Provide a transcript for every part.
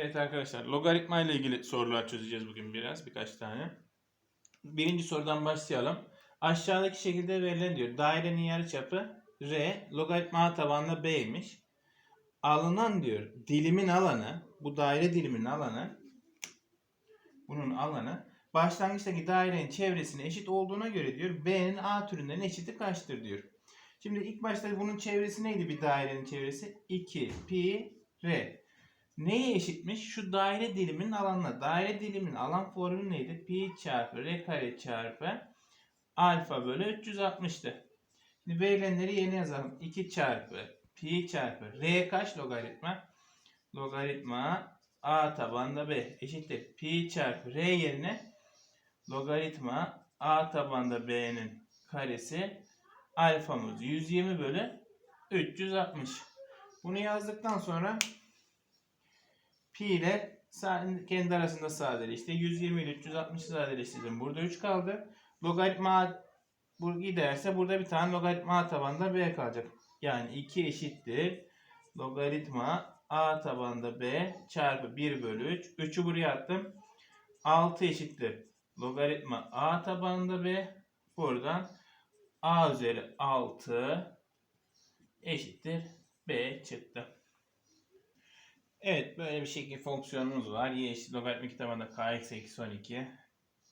Evet arkadaşlar logaritma ile ilgili sorular çözeceğiz bugün biraz birkaç tane. Birinci sorudan başlayalım. Aşağıdaki şekilde verilen diyor. Dairenin yarıçapı R, logaritma A tabanla B'ymiş. Alınan diyor dilimin alanı, bu daire diliminin alanı, bunun alanı başlangıçtaki dairenin çevresine eşit olduğuna göre diyor B'nin A türünden eşiti kaçtır diyor. Şimdi ilk başta bunun çevresi neydi bir dairenin çevresi? 2 pi r. Neye eşitmiş? Şu daire diliminin alanına. Daire diliminin alan formülü neydi? Pi çarpı r kare çarpı alfa bölü 360'tı. Şimdi verilenleri yeni yazalım. 2 çarpı pi çarpı r kaç logaritma? Logaritma a tabanda b eşittir. Pi çarpı r yerine logaritma a tabanda b'nin karesi alfamız 120 bölü 360. Bunu yazdıktan sonra pi ile kendi arasında sadeleşti. 120 ile 360'ı sadeleştirdim. Burada 3 kaldı. Logaritma bu giderse burada bir tane logaritma a tabanda b kalacak. Yani 2 eşittir. Logaritma a tabanda b çarpı 1 bölü 3. 3'ü buraya attım. 6 eşittir. Logaritma a tabanında b. Buradan a üzeri 6 eşittir b çıktı. Evet böyle bir şekilde fonksiyonumuz var. Y eşit logaritma kitabında kx eksi 12.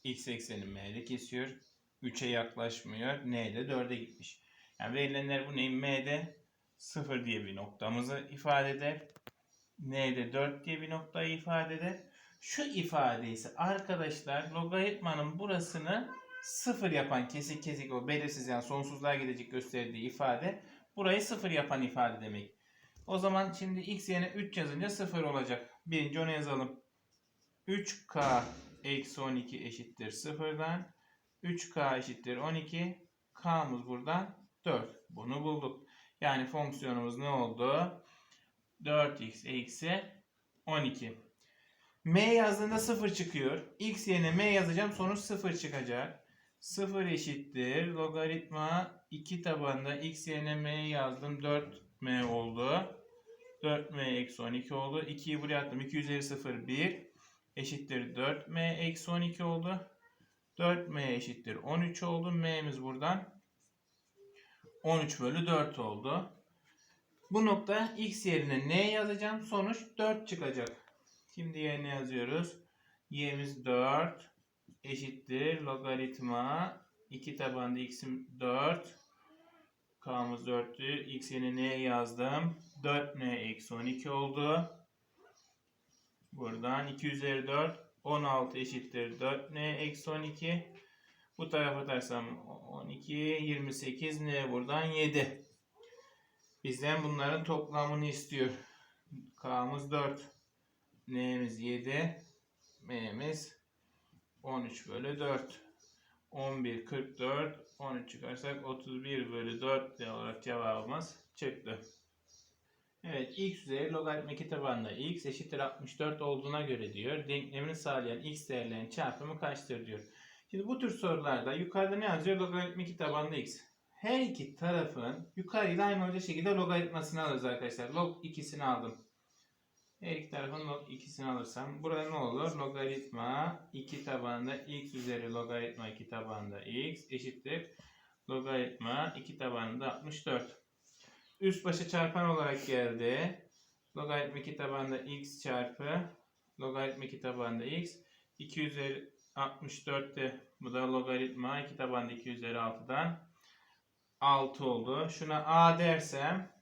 x ekseni m'de kesiyor. 3'e yaklaşmıyor. N'de 4'e gitmiş. Yani verilenler bu neyin? M'de 0 diye bir noktamızı ifade eder. N'de 4 diye bir noktayı ifade eder. Şu ifade ise arkadaşlar logaritmanın burasını 0 yapan kesik kesik o belirsiz yani sonsuzluğa gidecek gösterdiği ifade burayı 0 yapan ifade demek. O zaman şimdi x yerine 3 yazınca 0 olacak. Birinci onu yazalım. 3k eksi 12 eşittir 0'dan. 3k eşittir 12. k'mız buradan 4. Bunu bulduk. Yani fonksiyonumuz ne oldu? 4x eksi 12. M yazdığında 0 çıkıyor. X yerine M yazacağım sonuç 0 çıkacak. 0 eşittir. Logaritma 2 tabanda x yerine M yazdım. 4M oldu. 4M eksi 12 oldu. 2'yi buraya attım. 2 üzeri 0 1 eşittir 4M eksi 12 oldu. 4M eşittir 13 oldu. M'miz buradan 13 bölü 4 oldu. Bu nokta x yerine n yazacağım. Sonuç 4 çıkacak. Şimdi yerine yazıyoruz. y'miz 4 eşittir logaritma 2 tabanda x'im 4 k'mız 4'tü. x yerine n yazdım. 4n eksi 12 oldu. Buradan 2 üzeri 4 16 eşittir 4n eksi 12. Bu tarafa atarsam 12 28 n buradan 7. Bizden bunların toplamını istiyor. K'mız 4. N'miz 7. M'miz 13 bölü 4. 11, 44, 13 çıkarsak 31 bölü 4 diye olarak cevabımız çıktı. Evet x üzeri logaritma 2 tabanında x eşittir 64 olduğuna göre diyor. Denklemini sağlayan x değerlerinin çarpımı kaçtır diyor. Şimdi bu tür sorularda yukarıda ne yazıyor? Logaritma 2 tabanında x. Her iki tarafın yukarıyla aynı olacak şekilde logaritmasını alırız arkadaşlar. Log ikisini aldım. Her iki tarafın log ikisini alırsam burada ne olur? Logaritma 2 tabanında x üzeri logaritma 2 tabanında x eşittir. Logaritma 2 tabanında 64. Üst başa çarpan olarak geldi. Logaritma 2 tabanında x çarpı logaritma 2 tabanında x. 2 üzeri 64'te bu da logaritma 2 tabanında 2 üzeri 6'dan 6 oldu. Şuna a dersem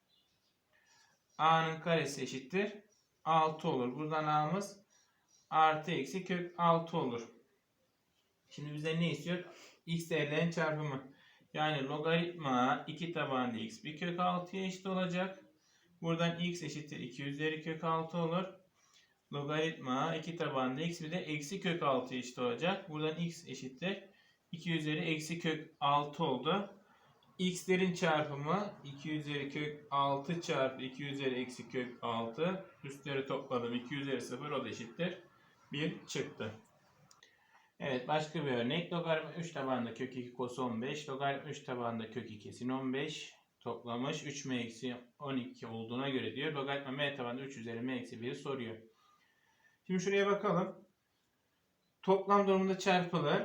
a'nın karesi eşittir 6 olur. Buradan a'mız artı eksi kök 6 olur. Şimdi bize ne istiyor? x değerlerin çarpımı. Yani logaritma 2 tabanında x bir kök 6'ya eşit olacak. Buradan x eşittir 2 üzeri kök 6 olur. Logaritma 2 tabanında x bir de eksi kök 6'ya eşit olacak. Buradan x eşittir 2 üzeri eksi kök 6 oldu. x'lerin çarpımı 2 üzeri kök 6 çarpı 2 üzeri eksi kök 6. Üstleri topladım 2 üzeri 0 o da eşittir 1 çıktı. Evet başka bir örnek. Logaritma 3 tabanında kök 2 kos 15. Logaritma 3 tabanında kök 2 sin 15 toplamış. 3m eksi 12 olduğuna göre diyor. Logaritma m tabanında 3 üzeri m eksi 1'i soruyor. Şimdi şuraya bakalım. Toplam durumunda çarpılır.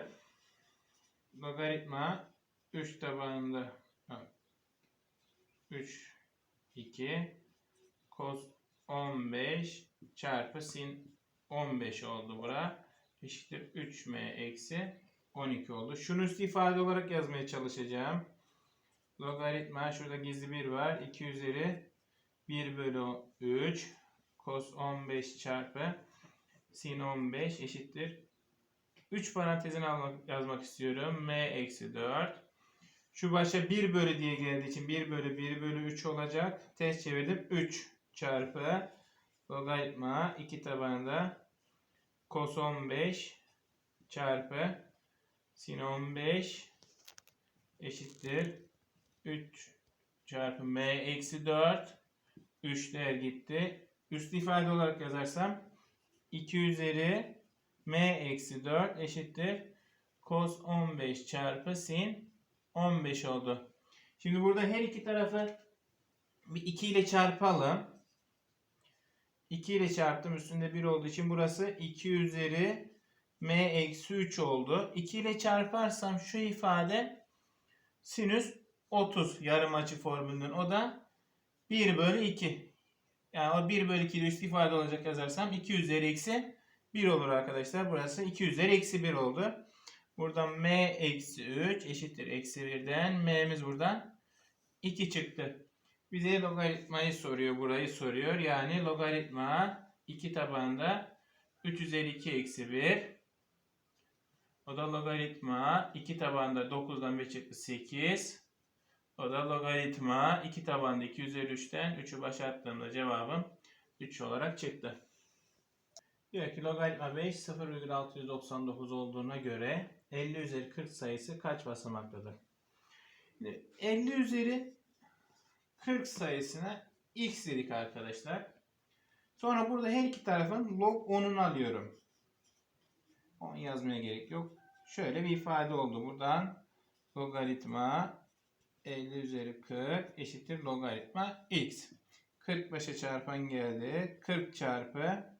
Logaritma 3 tabanında 3 2 cos 15 çarpı sin 15 oldu bura. Eşittir 3m eksi 12 oldu. Şunu üst ifade olarak yazmaya çalışacağım. Logaritma şurada gizli 1 var. 2 üzeri 1 bölü 3 cos 15 çarpı sin 15 eşittir. 3 parantezini almak, yazmak istiyorum. m eksi 4. Şu başa 1 bölü diye geldiği için 1 bölü 1 bölü 3 olacak. Ters çevirdim. 3 çarpı logaritma 2 tabanında cos 15 çarpı sin 15 eşittir 3 çarpı m eksi 4 3'ler gitti. Üst ifade olarak yazarsam 2 üzeri m eksi 4 eşittir cos 15 çarpı sin 15 oldu. Şimdi burada her iki tarafı bir 2 ile çarpalım. 2 ile çarptım üstünde 1 olduğu için burası 2 üzeri m eksi 3 oldu. 2 ile çarparsam şu ifade sinüs 30 yarım açı formülünün o da 1 bölü 2. Yani o 1 bölü 2 ile üst ifade olacak yazarsam 2 üzeri eksi 1 olur arkadaşlar. Burası 2 üzeri eksi 1 oldu. Buradan m eksi 3 eşittir eksi 1'den m'miz buradan 2 çıktı. Bize logaritmayı soruyor. Burayı soruyor. Yani logaritma 2 tabanda 3 üzeri 2 eksi 1. O da logaritma 2 tabanda 9'dan 5 çıktı 8. O da logaritma 2 tabanda 2 üzeri 3'ten 3'ü başa attığımda cevabım 3 olarak çıktı. Diyor ki logaritma 5 0,699 olduğuna göre 50 üzeri 40 sayısı kaç basamaktadır? Şimdi 50 üzeri 40 sayısına x dedik arkadaşlar. Sonra burada her iki tarafın log 10'unu alıyorum. 10 yazmaya gerek yok. Şöyle bir ifade oldu. Buradan logaritma 50 üzeri 40 eşittir logaritma x. 40 başa çarpan geldi. 40 çarpı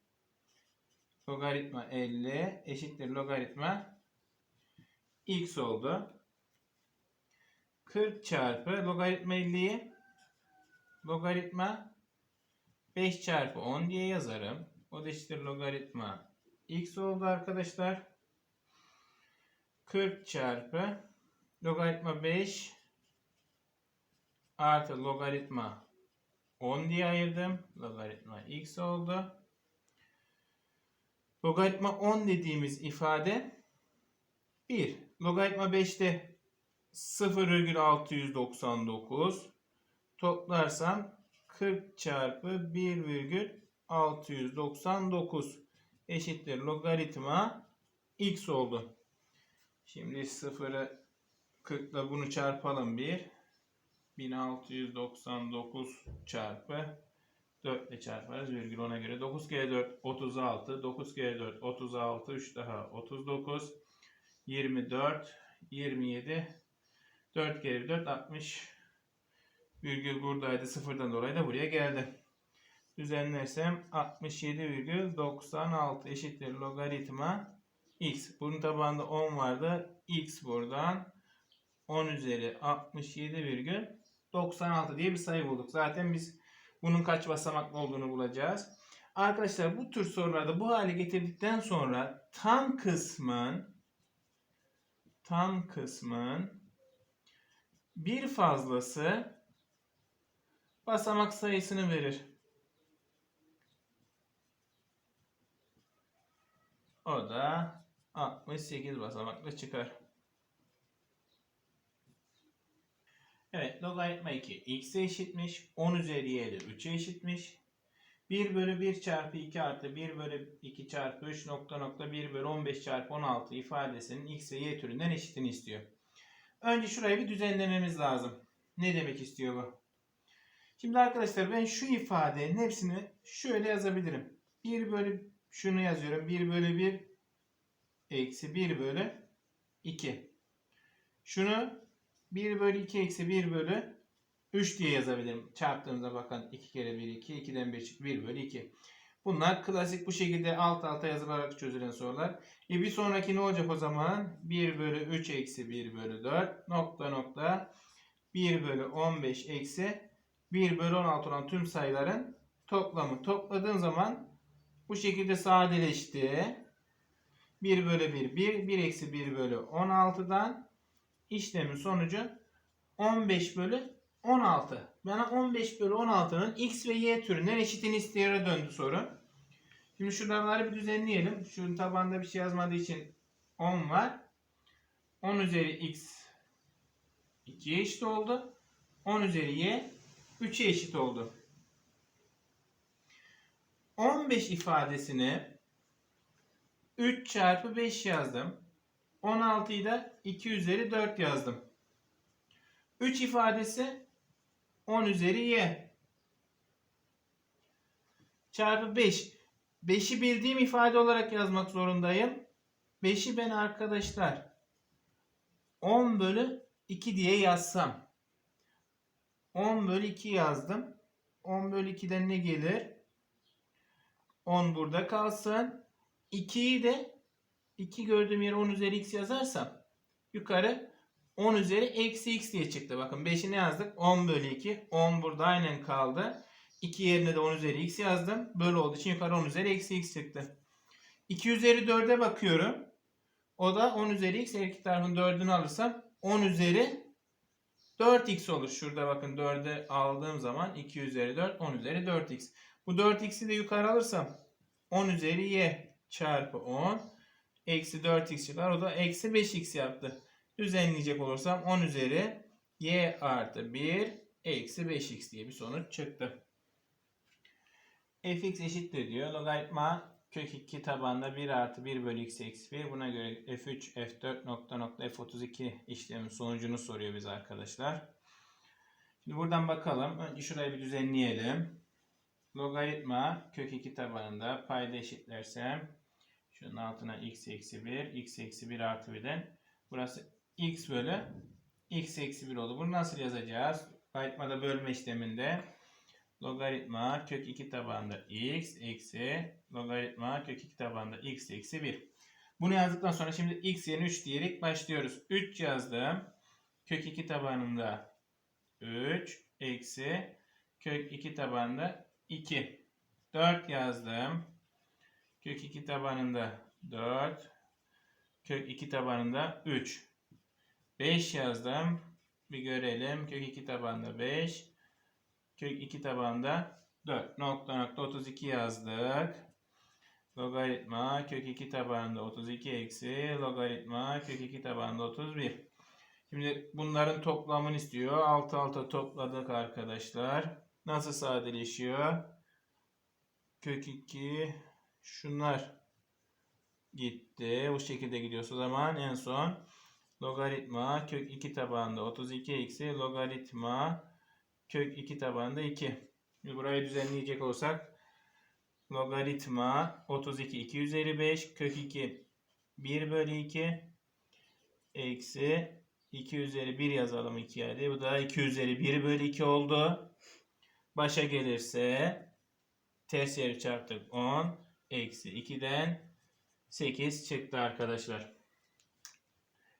logaritma 50 eşittir logaritma x oldu. 40 çarpı logaritma 50'yi logaritma 5 çarpı 10 diye yazarım. O da eşittir logaritma x oldu arkadaşlar. 40 çarpı logaritma 5 artı logaritma 10 diye ayırdım. Logaritma x oldu. Logaritma 10 dediğimiz ifade 1. Logaritma 5'te 0,699 toplarsam 40 çarpı 1,699 eşittir logaritma x oldu. Şimdi 0'ı 40 ile bunu çarpalım bir. 1699 çarpı 4 ile çarparız virgül ona göre. 9 kere 4 36. 9 kere 4 36. 3 daha 39. 24. 27. 4 kere 4 60. Virgül buradaydı. Sıfırdan dolayı da buraya geldi. Düzenlersem 67,96 eşittir logaritma x. Bunun tabağında 10 vardı. x buradan 10 üzeri 67,96 diye bir sayı bulduk. Zaten biz bunun kaç basamaklı olduğunu bulacağız. Arkadaşlar bu tür sorularda bu hale getirdikten sonra tam kısmın tam kısmın bir fazlası basamak sayısını verir. O da 68 basamaklı çıkar. Evet logaritma 2 x'e eşitmiş. 10 üzeri y'de 3'e eşitmiş. 1 bölü 1 çarpı 2 artı 1 bölü 2 çarpı 3 nokta nokta 1 bölü 15 çarpı 16 ifadesinin x ve y türünden eşitini istiyor. Önce şurayı bir düzenlememiz lazım. Ne demek istiyor bu? Şimdi arkadaşlar ben şu ifadenin hepsini şöyle yazabilirim. 1 bölü şunu yazıyorum. 1 bölü 1 eksi 1 bölü 2. Şunu 1 bölü 2 eksi 1 bölü 3 diye yazabilirim. Çarptığımızda bakın 2 kere 1 2. 2'den 1 çıktı 1 bölü 2. Bunlar klasik bu şekilde alt alta yazılarak çözülen sorular. E bir sonraki ne olacak o zaman? 1 bölü 3 eksi 1 bölü 4 nokta nokta 1 bölü 15 eksi 1 bölü 16 olan tüm sayıların toplamı. Topladığın zaman bu şekilde sadeleşti. 1 bölü 1 1 1 eksi 1 bölü 16'dan işlemin sonucu 15 bölü 16. Bana 15 bölü 16'nın x ve y türünden eşitini isteyerek döndü soru. Şimdi şuraları bir düzenleyelim. Şu tabanda bir şey yazmadığı için 10 var. 10 üzeri x 2'ye eşit oldu. 10 üzeri y 3'e eşit oldu. 15 ifadesini 3 çarpı 5 yazdım. 16'yı da 2 üzeri 4 yazdım. 3 ifadesi 10 üzeri y. Çarpı 5. 5'i bildiğim ifade olarak yazmak zorundayım. 5'i ben arkadaşlar 10 bölü 2 diye yazsam. 10 bölü 2 yazdım. 10 bölü 2'den ne gelir? 10 burada kalsın. 2'yi de 2 gördüğüm yere 10 üzeri x yazarsam yukarı 10 üzeri eksi x diye çıktı. Bakın 5'i ne yazdık? 10 bölü 2. 10 burada aynen kaldı. 2 yerine de 10 üzeri x yazdım. Böyle olduğu için yukarı 10 üzeri eksi x çıktı. 2 üzeri 4'e bakıyorum. O da 10 üzeri x. Her iki tarafın 4'ünü alırsam 10 üzeri 4x olur. Şurada bakın 4'e aldığım zaman 2 üzeri 4 10 üzeri 4x. Bu 4x'i de yukarı alırsam 10 üzeri y çarpı 10 eksi 4x çıkar. O da eksi 5x yaptı. Düzenleyecek olursam 10 üzeri y artı 1 eksi 5x diye bir sonuç çıktı. fx eşittir diyor. Logaritma kök 2 tabanda 1 artı 1 bölü x eksi 1. Buna göre f3, f4 nokta nokta f32 işlemin sonucunu soruyor bize arkadaşlar. Şimdi buradan bakalım. Önce şurayı bir düzenleyelim. Logaritma kök 2 tabanında payda eşitlersem şunun altına x eksi 1, x eksi 1 artı 1'den burası x bölü x eksi 1 oldu. Bunu nasıl yazacağız? Logaritmada bölme işleminde logaritma kök 2 tabanında x eksi logaritma kök 2 tabanında x eksi 1. Bunu yazdıktan sonra şimdi x yerine 3 diyerek başlıyoruz. 3 yazdım. Kök 2 tabanında 3 eksi kök 2 tabanında 2. 4 yazdım. Kök 2 tabanında 4. Kök 2 tabanında 3. 5 yazdım. Bir görelim. Kök 2 tabanında 5. Kök 2 tabanında 4. Nokta nokta 32 yazdık. Logaritma kök 2 tabanında 32 eksi logaritma kök 2 tabanında 31. Şimdi bunların toplamını istiyor. Alt alta topladık arkadaşlar. Nasıl sadeleşiyor? Kök 2 şunlar gitti. Bu şekilde gidiyorsa zaman en son logaritma kök 2 tabanında 32 eksi logaritma kök 2 tabanında 2. Şimdi burayı düzenleyecek olsak logaritma 32 2 üzeri 5 kök 2 1 bölü 2 eksi 2 üzeri 1 yazalım 2 yerde. Bu da 2 üzeri 1 bölü 2 oldu. Başa gelirse ters yeri çarptık 10 eksi 2'den 8 çıktı arkadaşlar.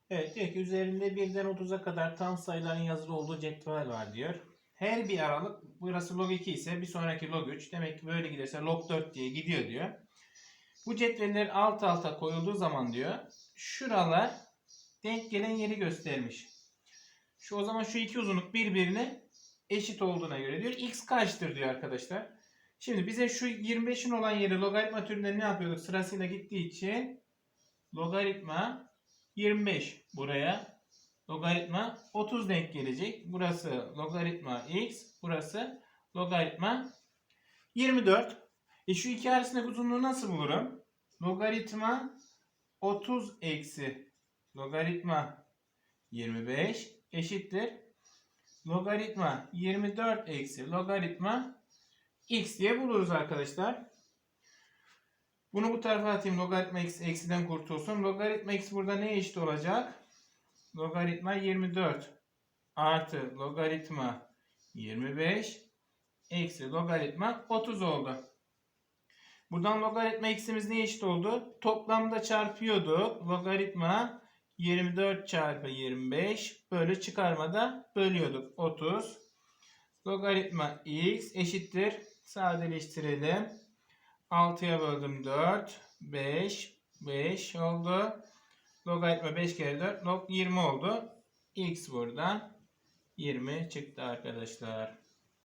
Evet diyor ki üzerinde 1'den 30'a kadar tam sayıların yazılı olduğu cetvel var diyor. Her bir aralık burası log 2 ise bir sonraki log 3. Demek ki böyle giderse log 4 diye gidiyor diyor. Bu cetveller alt alta koyulduğu zaman diyor şuralar denk gelen yeri göstermiş. Şu o zaman şu iki uzunluk birbirine eşit olduğuna göre diyor x kaçtır diyor arkadaşlar. Şimdi bize şu 25'in olan yeri logaritma türünden ne yapıyorduk? Sırasıyla gittiği için logaritma 25 buraya logaritma 30 denk gelecek. Burası logaritma x, burası logaritma 24. E şu iki arasındaki uzunluğu nasıl bulurum? Logaritma 30 eksi logaritma 25 eşittir. Logaritma 24 eksi logaritma x diye buluruz arkadaşlar. Bunu bu tarafa atayım. Logaritma x eksiden kurtulsun. Logaritma x burada ne eşit olacak? Logaritma 24 artı logaritma 25 eksi logaritma 30 oldu. Buradan logaritma x'imiz ne eşit oldu? Toplamda çarpıyorduk. Logaritma 24 çarpı 25 bölü çıkarmada bölüyorduk. 30. Logaritma x eşittir. Sadeleştirelim. 6'ya böldüm 4. 5. 5 oldu. Logaritma 5 kere 4 log 20 oldu. X burada 20 çıktı arkadaşlar.